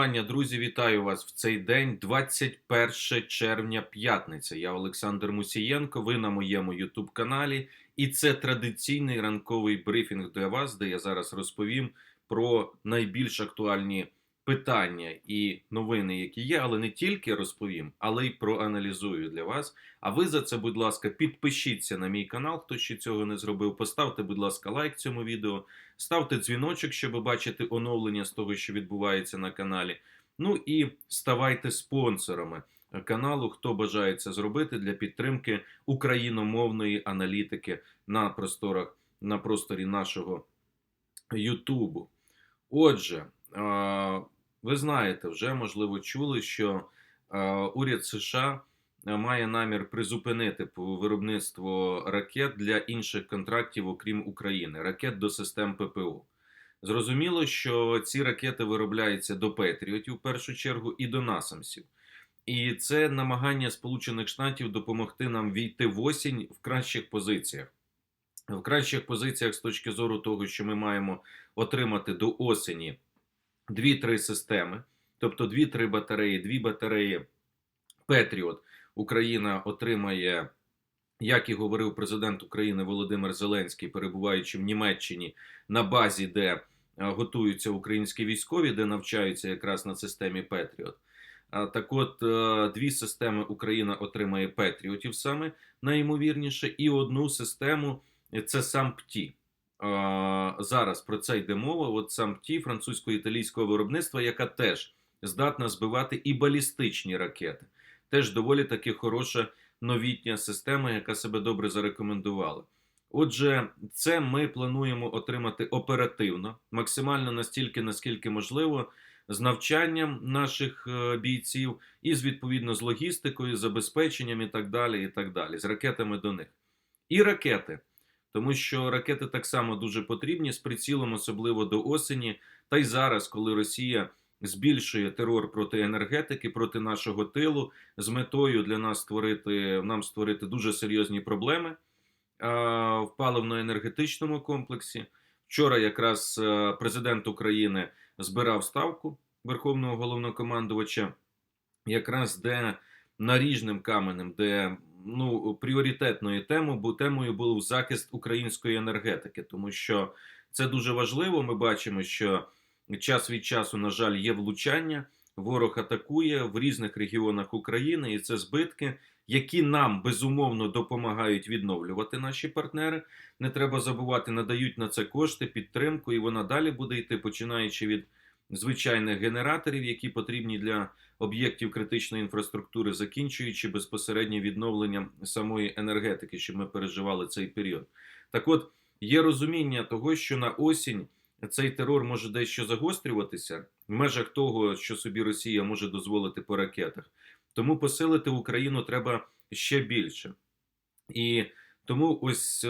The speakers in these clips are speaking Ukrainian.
Пані, друзі, вітаю вас в цей день, 21 червня, п'ятниця. Я Олександр Мусієнко. Ви на моєму Ютуб каналі, і це традиційний ранковий брифінг для вас, де я зараз розповім про найбільш актуальні питання і новини, які є, але не тільки розповім, але й проаналізую для вас. А ви за це, будь ласка, підпишіться на мій канал, хто ще цього не зробив. Поставте, будь ласка, лайк цьому відео, ставте дзвіночок, щоб бачити оновлення з того, що відбувається на каналі. Ну і ставайте спонсорами каналу, хто бажає це зробити для підтримки україномовної аналітики на просторах на просторі нашого Ютубу. Отже, ви знаєте, вже можливо чули, що уряд США має намір призупинити виробництво ракет для інших контрактів, окрім України, ракет до систем ППО. Зрозуміло, що ці ракети виробляються до Петріотів в першу чергу і до Насамсів. І це намагання Сполучених Штатів допомогти нам війти в осінь в кращих позиціях. В кращих позиціях з точки зору того, що ми маємо отримати до осені 2-3 системи, тобто 2-3 батареї, 2 батареї Петріот Україна отримає, як і говорив президент України Володимир Зеленський, перебуваючи в Німеччині на базі, де е, готуються українські військові, де навчаються якраз на системі Петріот. Так от, е, дві системи Україна отримає Петріотів саме найімовірніше, і одну систему це сам ПТІ. Зараз про це йде мова. От сам ПТІ французько-італійського виробництва, яка теж здатна збивати і балістичні ракети. Теж доволі таки хороша новітня система, яка себе добре зарекомендувала. Отже, це ми плануємо отримати оперативно, максимально настільки, наскільки можливо, з навчанням наших е, бійців і з відповідно з логістикою, забезпеченням і так далі, і так далі, з ракетами до них. І ракети, тому що ракети так само дуже потрібні з прицілом, особливо до осені, та й зараз, коли Росія збільшує терор проти енергетики, проти нашого тилу, з метою для нас створити нам створити дуже серйозні проблеми а, в паливно-енергетичному комплексі. Вчора якраз е, президент України збирав ставку Верховного головнокомандувача, якраз де наріжним каменем, де ну, пріоритетною темою, бо темою був захист української енергетики, тому що це дуже важливо. Ми бачимо, що час від часу, на жаль, є влучання. Ворог атакує в різних регіонах України, і це збитки, які нам безумовно допомагають відновлювати наші партнери. Не треба забувати, надають на це кошти, підтримку, і вона далі буде йти, починаючи від звичайних генераторів, які потрібні для об'єктів критичної інфраструктури, закінчуючи безпосередньо відновленням самої енергетики, щоб ми переживали цей період. Так от є розуміння того, що на осінь цей терор може дещо загострюватися в межах того, що собі Росія може дозволити по ракетах. Тому посилити Україну треба ще більше. І тому ось е,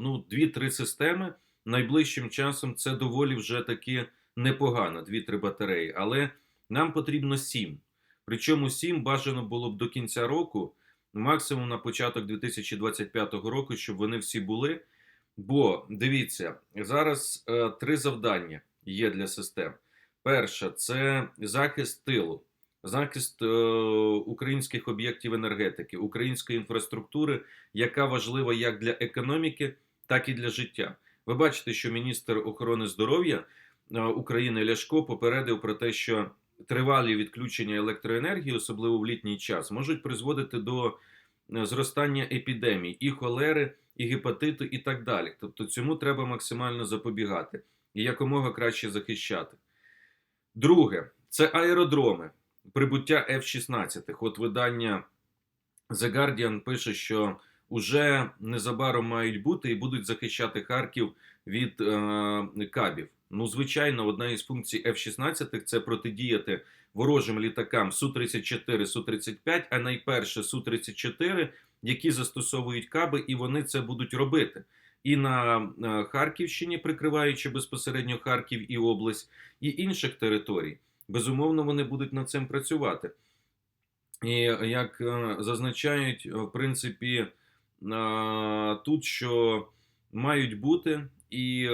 ну, дві-три системи найближчим часом це доволі вже таки непогано, дві-три батареї. Але нам потрібно сім. Причому сім бажано було б до кінця року, максимум на початок 2025 року, щоб вони всі були. Бо дивіться, зараз е, три завдання є для систем. Перше це захист тилу, захист е, українських об'єктів енергетики, української інфраструктури, яка важлива як для економіки, так і для життя. Ви бачите, що міністр охорони здоров'я е, України Ляшко попередив про те, що тривалі відключення електроенергії, особливо в літній час, можуть призводити до зростання епідемій і холери, і гепатиту, і так далі. Тобто цьому треба максимально запобігати і якомога краще захищати. Друге, це аеродроми, прибуття F-16. От видання The Guardian пише, що уже незабаром мають бути і будуть захищати Харків від е, кабів. Ну, звичайно, одна із функцій F-16 це протидіяти ворожим літакам Су-34, Су-35, а найперше Су-34, які застосовують каби, і вони це будуть робити. І на е, Харківщині, прикриваючи безпосередньо Харків і область, і інших територій. Безумовно, вони будуть над цим працювати. І як е, зазначають, в принципі, е, тут що мають бути і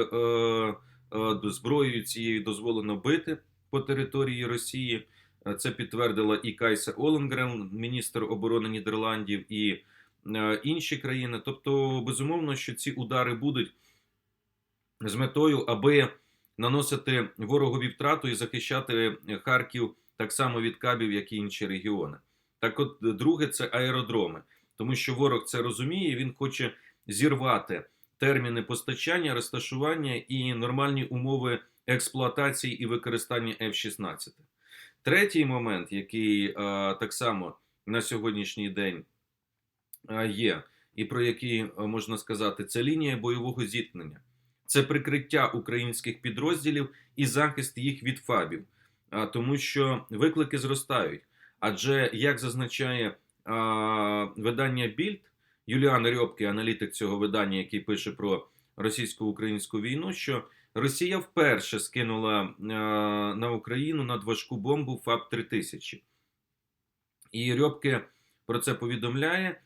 зброєю цією дозволено бити по території Росії. Е, Це підтвердила і Кайса Оленгрен, міністр оборони Нідерландів, і е, інші країни. Тобто, безумовно, що ці удари будуть з метою, аби наносити ворогові втрату і захищати Харків так само від кабів, як і інші регіони. Так, от, друге, це аеродроми, тому що ворог це розуміє, він хоче зірвати терміни постачання, розташування і нормальні умови експлуатації і використання F-16. Третій момент, який е, так само на сьогоднішній день е, є, і про який е, можна сказати, це лінія бойового зіткнення, це прикриття українських підрозділів і захист їх від фабів, тому що виклики зростають. Адже як зазначає а, видання Більд, Юліан Рьобки, аналітик цього видання, який пише про російсько-українську війну, що Росія вперше скинула а, на Україну надважку бомбу ФАБ 3000 І Рьобке про це повідомляє,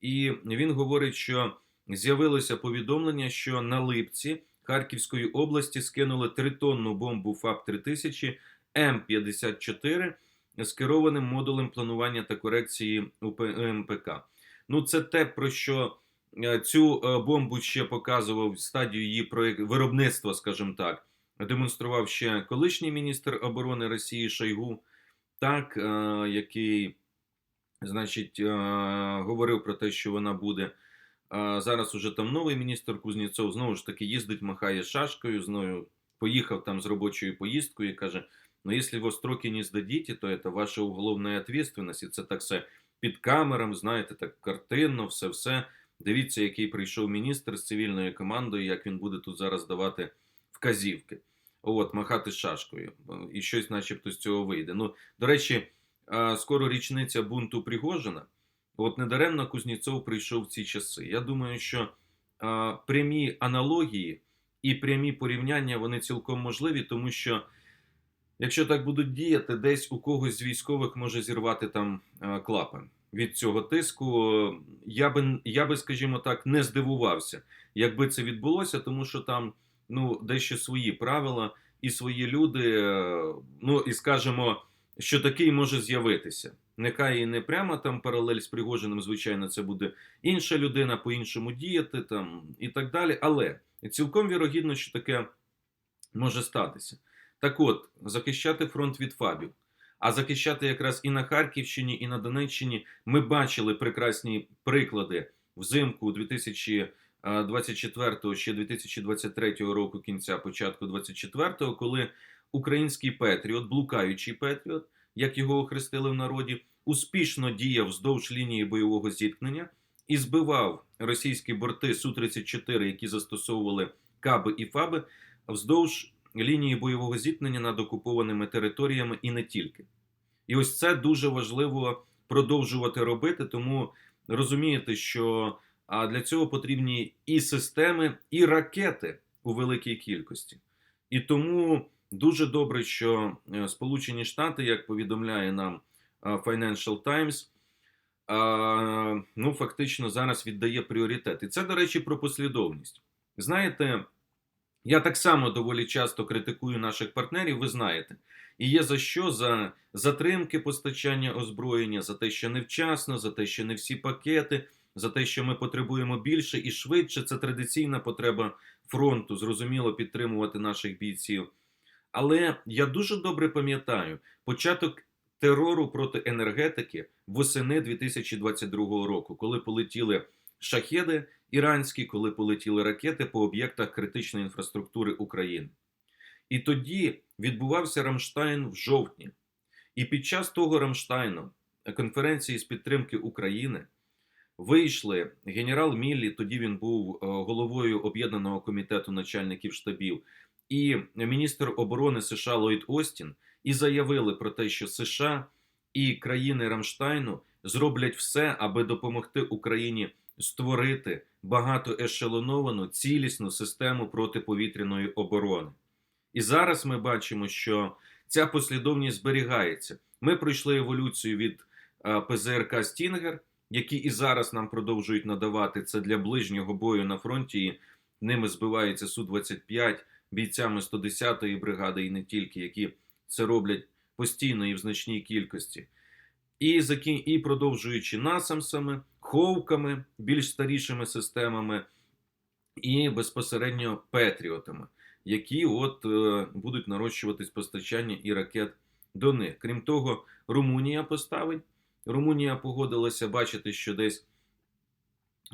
і він говорить, що з'явилося повідомлення, що на Липці Харківської області скинули тритонну бомбу ФАБ 3000 М54 з керованим модулем планування та корекції МПК. Ну, це те, про що е, цю е, бомбу ще показував стадію її проєк... виробництва, скажімо так, демонстрував ще колишній міністр оборони Росії Шойгу, так, е, який, значить, говорив про те, що вона буде. Зараз уже там новий міністр Кузнєцов знову ж таки їздить, махає шашкою, знову поїхав там з робочою поїздкою і каже: ну, якщо ви строки не здадите, то це ваша уголовна відповідальність. І це так все під камерами, знаєте, так картинно, все-все. Дивіться, який прийшов міністр з цивільною командою, як він буде тут зараз давати вказівки. От, махати шашкою. І щось, начебто, з цього вийде. Ну, до речі, скоро річниця бунту Пригожина. От недаремно Кузнєцов прийшов в ці часи. Я думаю, що прямі аналогії і прямі порівняння вони цілком можливі, тому що якщо так будуть діяти, десь у когось з військових може зірвати там клапан від цього тиску. Я би, я би, скажімо так, не здивувався, якби це відбулося, тому що там ну, дещо свої правила і свої люди. Ну і скажімо, що такий може з'явитися. Нехай і не прямо там паралель з Пригожиним, звичайно, це буде інша людина, по-іншому діяти там і так далі. Але цілком вірогідно, що таке може статися. Так от, захищати фронт від ФАБів, а захищати якраз і на Харківщині, і на Донеччині ми бачили прекрасні приклади. Взимку 2024 ще 2023 року кінця, початку 2024, коли український Петріот, блукаючий Петріот, як його охрестили в народі, успішно діяв вздовж лінії бойового зіткнення і збивав російські борти Су-34, які застосовували каби і фаби, вздовж лінії бойового зіткнення над окупованими територіями і не тільки. І ось це дуже важливо продовжувати робити, тому розумієте, що для цього потрібні і системи, і ракети у великій кількості. І тому дуже добре, що е, Сполучені Штати, як повідомляє нам Financial Times, ну, фактично зараз віддає пріоритет. І це, до речі, про послідовність. Знаєте, я так само доволі часто критикую наших партнерів, ви знаєте. І є за що за затримки постачання озброєння, за те, що невчасно, за те, що не всі пакети, за те, що ми потребуємо більше і швидше. Це традиційна потреба фронту, зрозуміло, підтримувати наших бійців. Але я дуже добре пам'ятаю початок терору проти енергетики восени 2022 року, коли полетіли шахеди іранські, коли полетіли ракети по об'єктах критичної інфраструктури України. І тоді відбувався Рамштайн в жовтні. І під час того Рамштайну, конференції з підтримки України, вийшли генерал Міллі, тоді він був головою об'єднаного комітету начальників штабів, і міністр оборони США Ллойд Остін і заявили про те, що США і країни Рамштайну зроблять все, аби допомогти Україні створити багатоешелоновану цілісну систему протиповітряної оборони. І зараз ми бачимо, що ця послідовність зберігається. Ми пройшли еволюцію від ПЗРК Стінгер, які і зараз нам продовжують надавати це для ближнього бою на фронті. і Ними збивається Су-25 бійцями 110-ї бригади, і не тільки які це роблять постійно і в значній кількості. І, і продовжуючи насамсами, ховками, більш старішими системами, і безпосередньо петріотами, які от е, будуть нарощуватись постачання і ракет до них. Крім того, Румунія поставить. Румунія погодилася бачити, що десь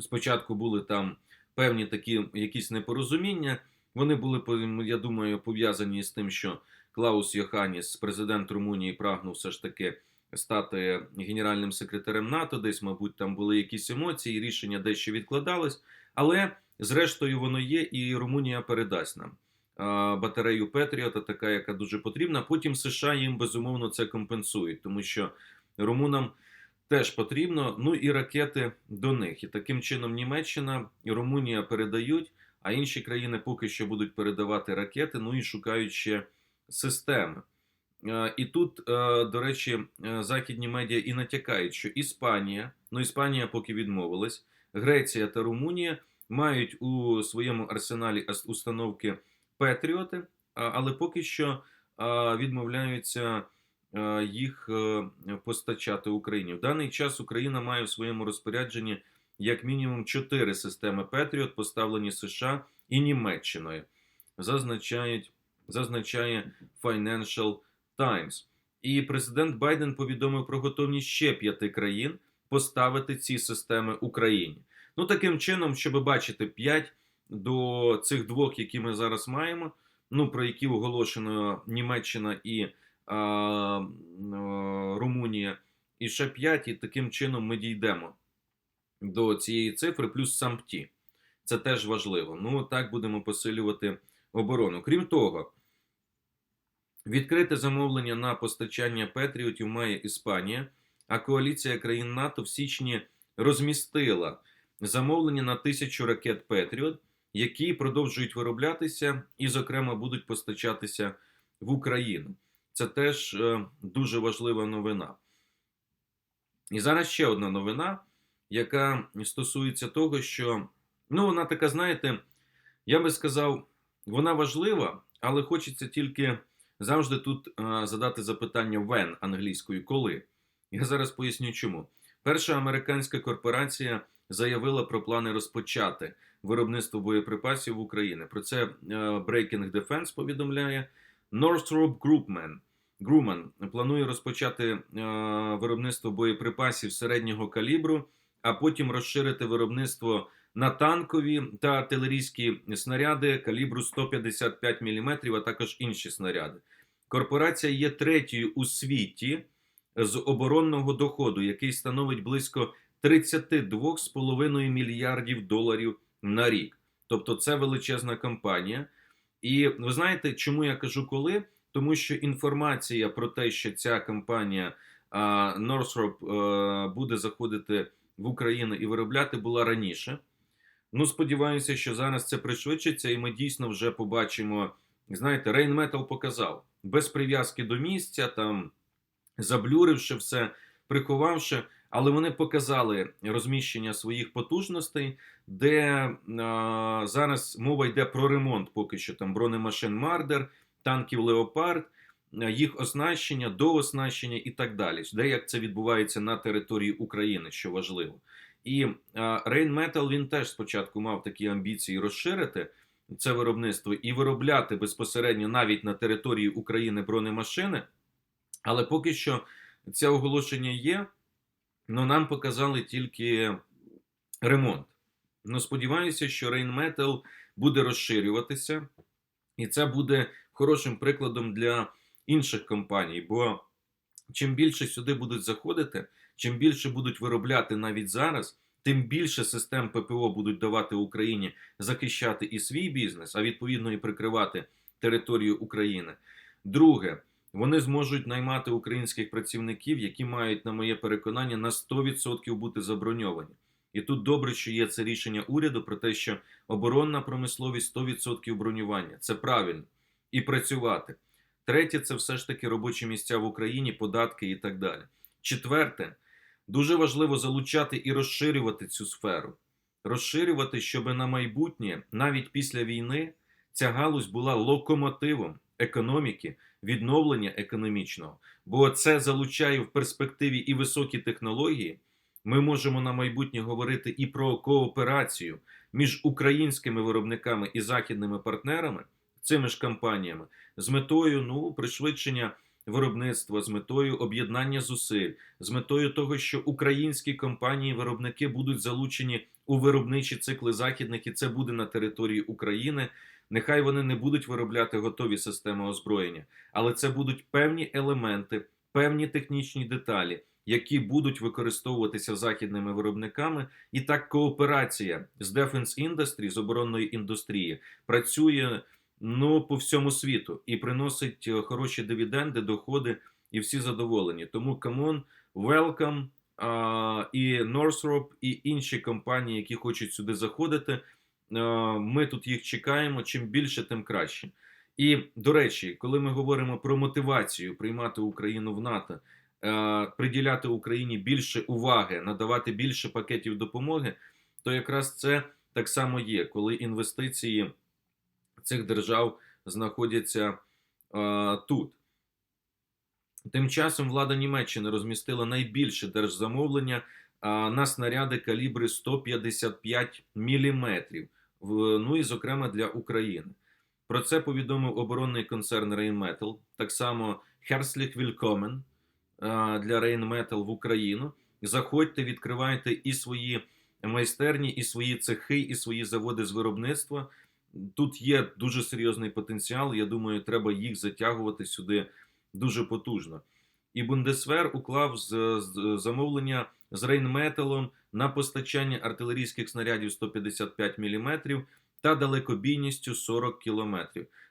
спочатку були там певні такі якісь непорозуміння. Вони були, я думаю, пов'язані з тим, що Клаус Йоханіс, президент Румунії, прагнув все ж таки стати генеральним секретарем НАТО. Десь, мабуть, там були якісь емоції, рішення дещо відкладались. Але зрештою воно є, і Румунія передасть нам батарею Петріота, така, яка дуже потрібна. Потім США їм безумовно це компенсують, тому що румунам теж потрібно. Ну і ракети до них. І таким чином Німеччина і Румунія передають, а інші країни поки що будуть передавати ракети, ну і шукають ще системи. І тут, до речі, західні медіа і натякають, що Іспанія, ну Іспанія поки відмовилась, Греція та Румунія мають у своєму арсеналі установки Петріоти, але поки що відмовляються їх е, постачати Україні. В даний час Україна має в своєму розпорядженні як мінімум чотири системи Петріот, поставлені США і Німеччиною. Зазначають, зазначає Financial Times. І президент Байден повідомив про готовність ще п'яти країн поставити ці системи Україні. Ну, таким чином, щоб бачити п'ять до цих двох, які ми зараз маємо, ну про які оголошено Німеччина і а, а, Румунія, і ще 5, і таким чином ми дійдемо до цієї цифри, плюс сам ті. Це теж важливо. Ну, так будемо посилювати оборону. Крім того, відкрите замовлення на постачання Петріотів має Іспанія, а коаліція країн НАТО в січні розмістила замовлення на тисячу ракет Петріот які продовжують вироблятися і, зокрема, будуть постачатися в Україну. Це теж е, дуже важлива новина. І зараз ще одна новина, яка стосується того, що, ну, вона така, знаєте, я би сказав, вона важлива, але хочеться тільки завжди тут е, задати запитання when англійською, коли. Я зараз поясню чому. Перша американська корпорація заявила про плани розпочати виробництво боєприпасів в Україні. Про це е, Breaking Defense повідомляє. Northrop Grumman, Grumman планує розпочати е, виробництво боєприпасів середнього калібру, а потім розширити виробництво на танкові та артилерійські снаряди калібру 155 мм, а також інші снаряди. Корпорація є третьою у світі з оборонного доходу, який становить близько 32,5 мільярдів доларів на рік. Тобто це величезна компанія. І ви знаєте, чому я кажу коли? Тому що інформація про те, що ця компанія Northrop буде заходити в Україну і виробляти, була раніше. Ну, сподіваюся, що зараз це пришвидшиться, і ми дійсно вже побачимо. Знаєте, Рейнметал показав без прив'язки до місця, там заблюривши все, приховавши але вони показали розміщення своїх потужностей, де е, зараз мова йде про ремонт, поки що там бронемашин Мардер, танків Леопард, їх оснащення, дооснащення і так далі. Де як це відбувається на території України, що важливо. І Рейнметал він теж спочатку мав такі амбіції розширити це виробництво і виробляти безпосередньо навіть на території України бронемашини. Але поки що це оголошення є. Ну, нам показали тільки ремонт. Ну, сподіваюся, що Рейнметал буде розширюватися, і це буде хорошим прикладом для інших компаній. Бо чим більше сюди будуть заходити, чим більше будуть виробляти навіть зараз, тим більше систем ППО будуть давати Україні захищати і свій бізнес, а відповідно і прикривати територію України. Друге. Вони зможуть наймати українських працівників, які мають, на моє переконання, на 100% бути заброньовані. І тут добре, що є це рішення уряду про те, що оборонна промисловість 100% бронювання. Це правильно і працювати. Третє, це все ж таки робочі місця в Україні, податки і так далі. Четверте, дуже важливо залучати і розширювати цю сферу, розширювати, щоб на майбутнє, навіть після війни, ця галузь була локомотивом економіки відновлення економічного, бо це залучає в перспективі і високі технології. Ми можемо на майбутнє говорити і про кооперацію між українськими виробниками і західними партнерами, цими ж компаніями, з метою ну, пришвидшення виробництва, з метою об'єднання зусиль, з метою того, що українські компанії-виробники будуть залучені у виробничі цикли західних, і це буде на території України. Нехай вони не будуть виробляти готові системи озброєння, але це будуть певні елементи, певні технічні деталі, які будуть використовуватися західними виробниками. І так кооперація з Defense Industry, з оборонної індустрії, працює ну по всьому світу і приносить е, хороші дивіденди, доходи і всі задоволені. Тому камон, а, і Northrop, і інші компанії, які хочуть сюди заходити. Е, Ми тут їх чекаємо. Чим більше, тим краще. І до речі, коли ми говоримо про мотивацію приймати Україну в НАТО, е, приділяти Україні більше уваги, надавати більше пакетів допомоги, то якраз це так само є, коли інвестиції цих держав знаходяться е, тут. Тим часом влада Німеччини розмістила найбільше держзамовлення а, на снаряди калібри 155 мм, ну і зокрема для України. Про це повідомив оборонний концерн Rheinmetall, так само Herzlich Willkommen для Rheinmetall в Україну. Заходьте, відкривайте і свої майстерні, і свої цехи, і свої заводи з виробництва. Тут є дуже серйозний потенціал. Я думаю, треба їх затягувати сюди дуже потужно. І Бундесвер уклав з, з замовлення з Рейнметалом на постачання артилерійських снарядів 155 мм та далекобійністю 40 км.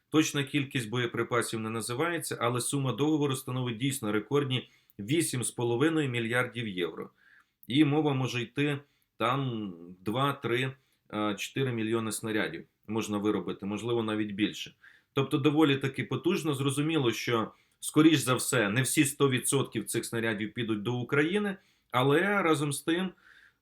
Точна кількість боєприпасів не називається, але сума договору становить дійсно рекордні 8,5 мільярдів євро. І мова може йти там 2, 3, 4 мільйони снарядів можна виробити, можливо, навіть більше. Тобто, доволі таки потужно. Зрозуміло, що скоріш за все, не всі 100% цих снарядів підуть до України, але разом з тим,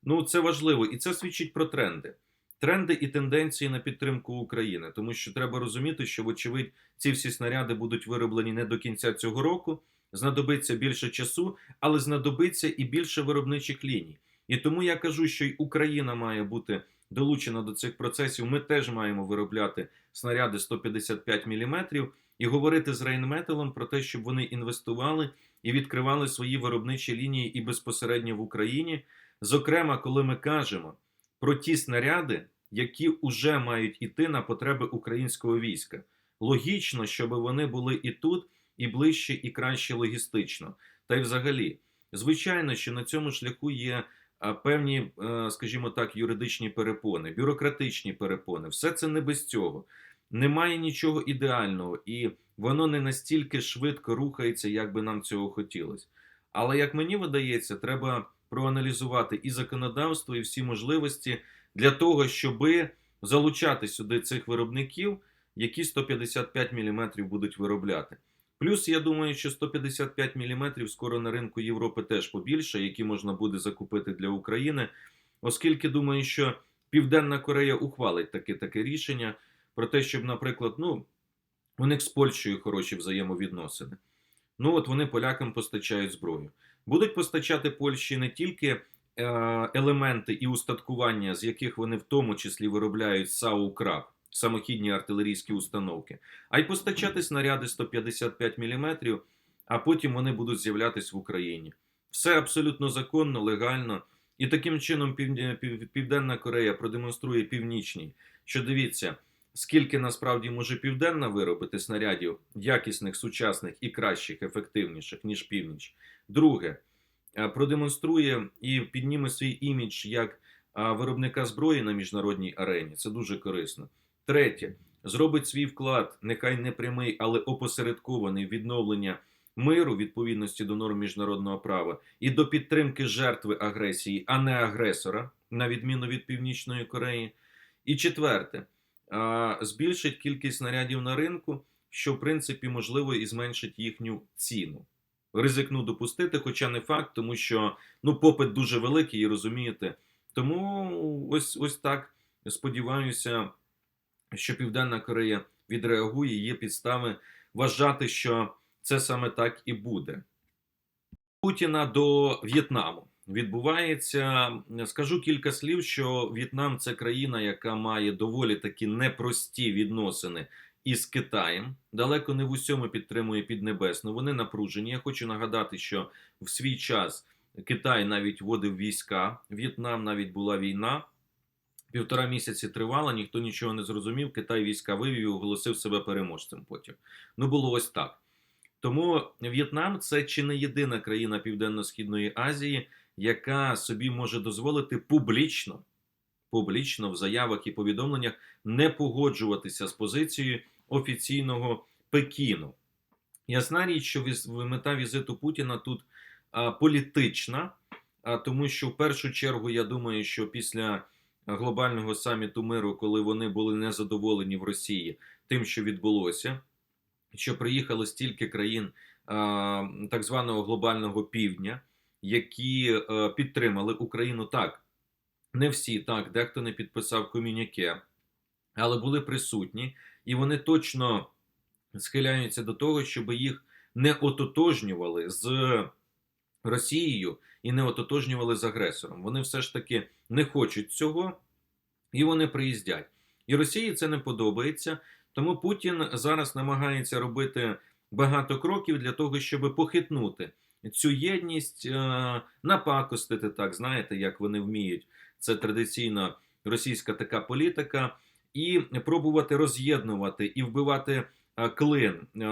ну це важливо, і це свідчить про тренди. Тренди і тенденції на підтримку України, тому що треба розуміти, що, вочевидь, ці всі снаряди будуть вироблені не до кінця цього року. Знадобиться більше часу, але знадобиться і більше виробничих ліній. І тому я кажу, що й Україна має бути долучена до цих процесів. Ми теж маємо виробляти снаряди 155 мм і говорити з Рейнметалом про те, щоб вони інвестували і відкривали свої виробничі лінії і безпосередньо в Україні. Зокрема, коли ми кажемо про ті снаряди, які вже мають іти на потреби українського війська. Логічно, щоб вони були і тут, і ближче, і краще логістично. Та й взагалі, звичайно, що на цьому шляху є певні, е, скажімо так, юридичні перепони, бюрократичні перепони. Все це не без цього. Немає нічого ідеального, і воно не настільки швидко рухається, як би нам цього хотілося. Але як мені видається, треба проаналізувати і законодавство, і всі можливості для того, щоб залучати сюди цих виробників, які 155 мм будуть виробляти. Плюс, я думаю, що 155 мм скоро на ринку Європи теж побільше, які можна буде закупити для України, оскільки думаю, що Південна Корея ухвалить таке таке рішення про те, щоб, наприклад, ну, у них з Польщею хороші взаємовідносини. Ну, от вони полякам постачають зброю. Будуть постачати Польщі не тільки е, елементи і устаткування, з яких вони в тому числі виробляють САУ «Краб», самохідні артилерійські установки, а й постачати снаряди 155 мм, а потім вони будуть з'являтися в Україні. Все абсолютно законно, легально. І таким чином Південна Корея продемонструє північній, що дивіться, скільки насправді може Південна виробити снарядів якісних, сучасних і кращих, ефективніших, ніж північ. Друге, продемонструє і підніме свій імідж як виробника зброї на міжнародній арені. Це дуже корисно. Третє, зробить свій вклад, нехай не прямий, але опосередкований відновлення миру відповідності до норм міжнародного права і до підтримки жертви агресії, а не агресора, на відміну від Північної Кореї. І четверте, збільшить кількість снарядів на ринку, що в принципі можливо і зменшить їхню ціну. Ризикну допустити, хоча не факт, тому що ну, попит дуже великий, і розумієте. Тому ось ось так сподіваюся, що Південна Корея відреагує. Є підстави вважати, що це саме так і буде. Путіна до В'єтнаму відбувається. Скажу кілька слів, що В'єтнам це країна, яка має доволі такі непрості відносини із Китаєм. Далеко не в усьому підтримує Піднебесну. Вони напружені. Я хочу нагадати, що в свій час Китай навіть вводив війська. В'єтнам навіть була війна. Півтора місяці тривала, ніхто нічого не зрозумів. Китай війська вивів і оголосив себе переможцем. Потім ну було ось так. Тому В'єтнам це чи не єдина країна Південно-Східної Азії, яка собі може дозволити публічно, публічно в заявах і повідомленнях не погоджуватися з позицією офіційного Пекіну. Ясна річ, що мета візиту Путіна тут політична, тому що в першу чергу я думаю, що після глобального саміту миру, коли вони були незадоволені в Росії тим, що відбулося, що приїхало стільки країн так званого глобального півдня, які е, підтримали Україну так. Не всі так, дехто не підписав комюніке, але були присутні, і вони точно схиляються до того, щоб їх не ототожнювали з Росією і не ототожнювали з агресором. Вони все ж таки не хочуть цього, і вони приїздять. І Росії це не подобається. Тому Путін зараз намагається робити багато кроків для того, щоб похитнути цю єдність, е, напакостити так, знаєте, як вони вміють. Це традиційна російська така політика, і пробувати роз'єднувати і вбивати е, клин е,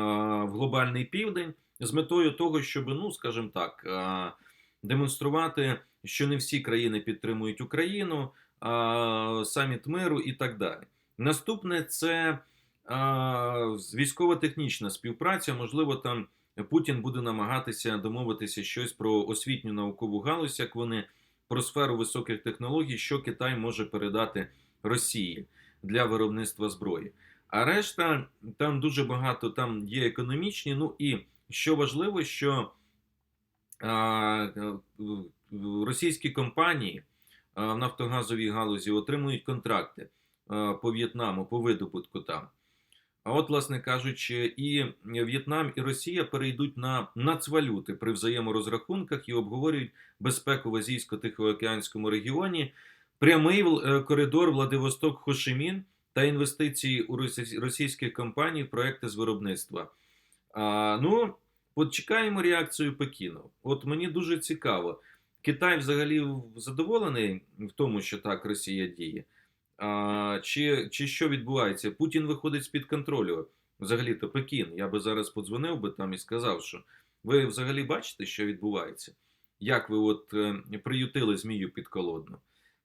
в глобальний південь з метою того, щоб, ну скажімо так, демонструвати, що не всі країни підтримують Україну, а саміт миру і так далі. Наступне це військово-технічна співпраця. Можливо, там Путін буде намагатися домовитися щось про освітню наукову галузь, як вони про сферу високих технологій, що Китай може передати Росії для виробництва зброї. А решта там дуже багато там є економічні. Ну і що важливо, що а, російські компанії в нафтогазовій галузі отримують контракти по В'єтнаму, по видобутку там. А от, власне кажучи, і В'єтнам, і Росія перейдуть на нацвалюти при взаєморозрахунках і обговорюють безпеку в Азійсько-Тихоокеанському регіоні, прямий е, коридор Владивосток-Хошимін та інвестиції у росі- російських компаній в проекти з виробництва. А, ну, от реакцію Пекіну. От мені дуже цікаво. Китай взагалі задоволений в тому, що так Росія діє. А, чи, чи що відбувається? Путін виходить з-під контролю. Взагалі-то Пекін. Я би зараз подзвонив би там і сказав, що ви взагалі бачите, що відбувається? Як ви от е, приютили змію підколодну?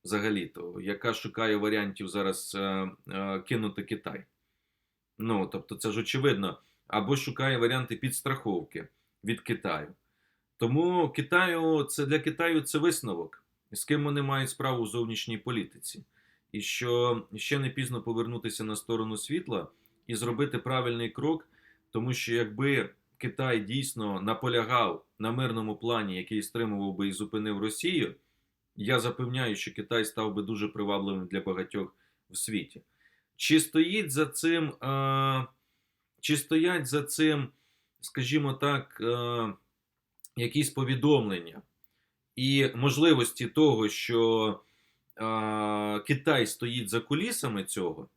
Взагалі-то, яка шукає варіантів зараз е, е, кинути Китай? Ну, тобто, це ж очевидно, або шукає варіанти підстраховки від Китаю. Тому Китаю це для Китаю це висновок, з ким вони мають справу у зовнішній політиці і що ще не пізно повернутися на сторону світла і зробити правильний крок, тому що якби Китай дійсно наполягав на мирному плані, який стримував би і зупинив Росію, я запевняю, що Китай став би дуже привабливим для багатьох в світі. Чи стоїть за цим, е, чи стоять за цим, скажімо так, е, якісь повідомлення і можливості того, що а, Китай стоїть за кулісами цього,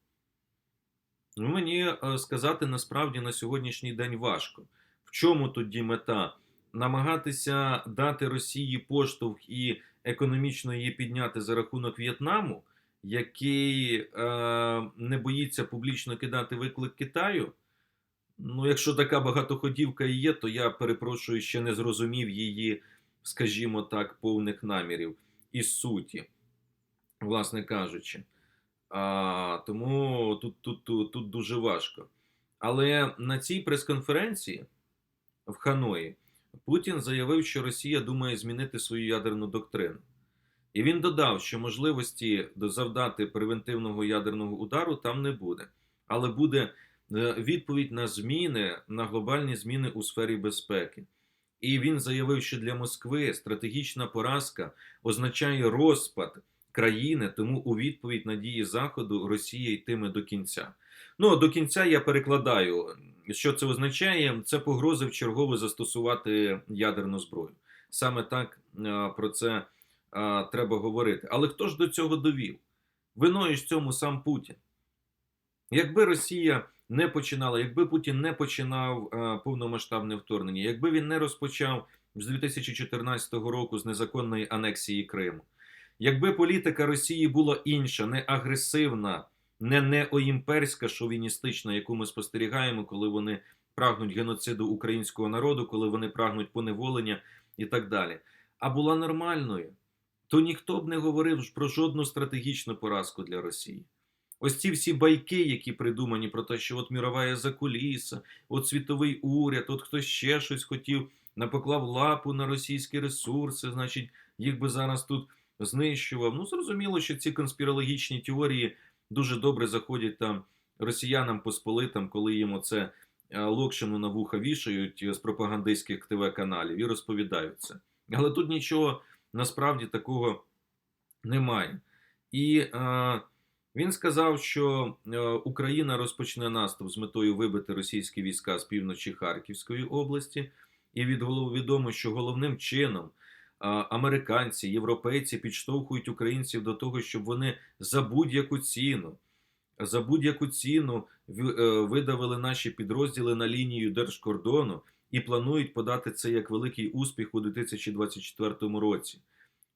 ну, мені е, сказати насправді на сьогоднішній день важко. В чому тоді мета? Намагатися дати Росії поштовх і економічно її підняти за рахунок В'єтнаму, який е, не боїться публічно кидати виклик Китаю. Ну, якщо така багатоходівка і є, то я перепрошую, ще не зрозумів її, скажімо так, повних намірів і суті власне кажучи. А, тому тут, тут, тут, тут дуже важко. Але на цій прес-конференції в Ханої Путін заявив, що Росія думає змінити свою ядерну доктрину. І він додав, що можливості завдати превентивного ядерного удару там не буде, але буде відповідь на зміни, на глобальні зміни у сфері безпеки. І він заявив, що для Москви стратегічна поразка означає розпад країни, тому у відповідь на дії Заходу Росія йтиме до кінця. Ну, до кінця я перекладаю Що це означає? Це погрози в чергове застосувати ядерну зброю. Саме так е, про це е, треба говорити. Але хто ж до цього довів? Виною ж цьому сам Путін. Якби Росія не починала, якби Путін не починав е, повномасштабне вторгнення, якби він не розпочав з 2014 року з незаконної анексії Криму, якби політика Росії була інша, не агресивна, не неоімперська, шовіністична, яку ми спостерігаємо, коли вони прагнуть геноциду українського народу, коли вони прагнуть поневолення і так далі, а була нормальною, то ніхто б не говорив про жодну стратегічну поразку для Росії. Ось ці всі байки, які придумані про те, що от мірова закуліса, от світовий уряд, от хтось ще щось хотів, напоклав лапу на російські ресурси, значить, їх би зараз тут знищував. Ну, зрозуміло, що ці конспірологічні теорії дуже добре заходять там росіянам посполитам, коли їм оце е, локшину на вуха вішають з пропагандистських ТВ-каналів і розповідають це. Але тут нічого насправді такого немає. І е, він сказав, що е, Україна розпочне наступ з метою вибити російські війська з півночі Харківської області, і від відомо, що головним чином американці, європейці підштовхують українців до того, щоб вони за будь-яку ціну. За будь-яку ціну е, видавили наші підрозділи на лінію держкордону і планують подати це як великий успіх у 2024 році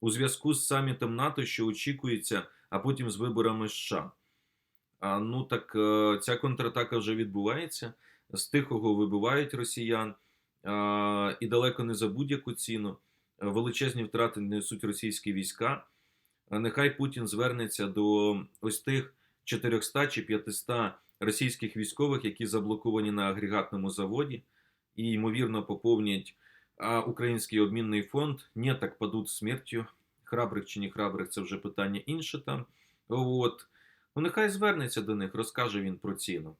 у зв'язку з самітом НАТО, що очікується, а потім з виборами США. А, Ну так е, ця контратака вже відбувається. З тихого вибивають росіян а, і далеко не за будь-яку ціну. Величезні втрати несуть російські війська. А нехай Путін звернеться до ось тих 400 чи 500 російських військових, які заблоковані на агрегатному заводі, і ймовірно поповнять а український обмінний фонд не так падуть смертю. Храбрих чи не храбрих, це вже питання інше там. От. Ну, нехай звернеться до них, розкаже він про ціну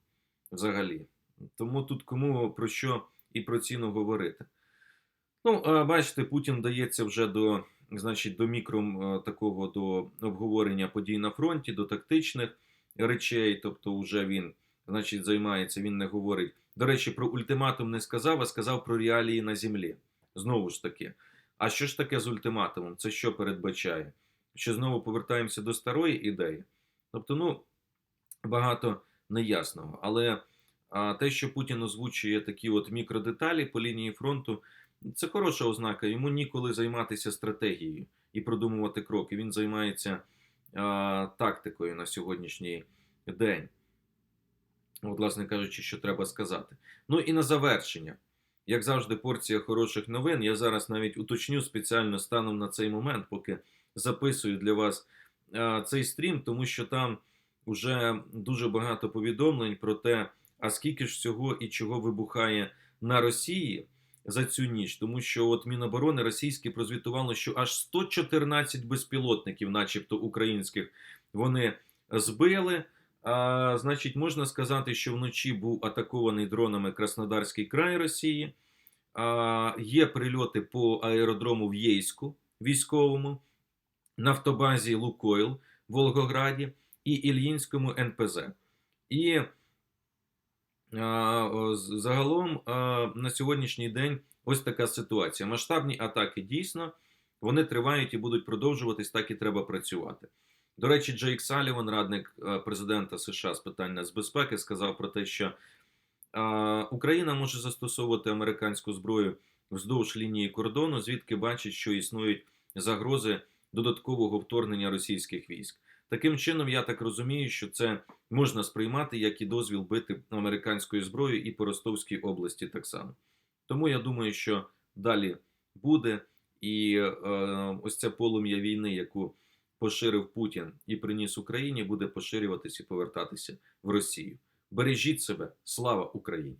взагалі. Тому тут кому про що і про ціну говорити. Ну, бачите, Путін дається вже до значить, до мікро такого до обговорення подій на фронті, до тактичних речей. Тобто, вже він значить, займається, він не говорить. До речі, про ультиматум не сказав, а сказав про реалії на землі. Знову ж таки. А що ж таке з ультиматумом? Це що передбачає? Що знову повертаємося до старої ідеї? Тобто, ну, багато неясного. Але а, те, що Путін озвучує такі от мікродеталі по лінії фронту, це хороша ознака. Йому ніколи займатися стратегією і продумувати кроки. Він займається а, тактикою на сьогоднішній день. От, власне кажучи, що треба сказати. Ну і на завершення. Як завжди, порція хороших новин. Я зараз навіть уточню спеціально станом на цей момент, поки записую для вас а, цей стрім, тому що там вже дуже багато повідомлень про те, а скільки ж всього і чого вибухає на Росії за цю ніч, тому що от Міноборони російське прозвітувало, що аж 114 безпілотників, начебто українських, вони збили. А, Значить, можна сказати, що вночі був атакований дронами Краснодарський край Росії. А, Є прильоти по аеродрому в Єйську військовому, нафтобазі Лукойл в Волгограді і Ільїнському НПЗ. І а, загалом а, на сьогоднішній день ось така ситуація. Масштабні атаки дійсно вони тривають і будуть продовжуватись, так і треба працювати. До речі, Джейк Саліван, радник е, президента США з питань нацбезпеки, сказав про те, що Україна може застосовувати американську зброю вздовж лінії кордону, звідки бачить, що існують загрози додаткового вторгнення російських військ. Таким чином, я так розумію, що це можна сприймати як і дозвіл бити американською зброєю і по Ростовській області так само. Тому я думаю, що далі буде і е, ось це полум'я війни, яку поширив Путін і приніс Україні, буде поширюватися і повертатися в Росію. Бережіть себе, слава Україні!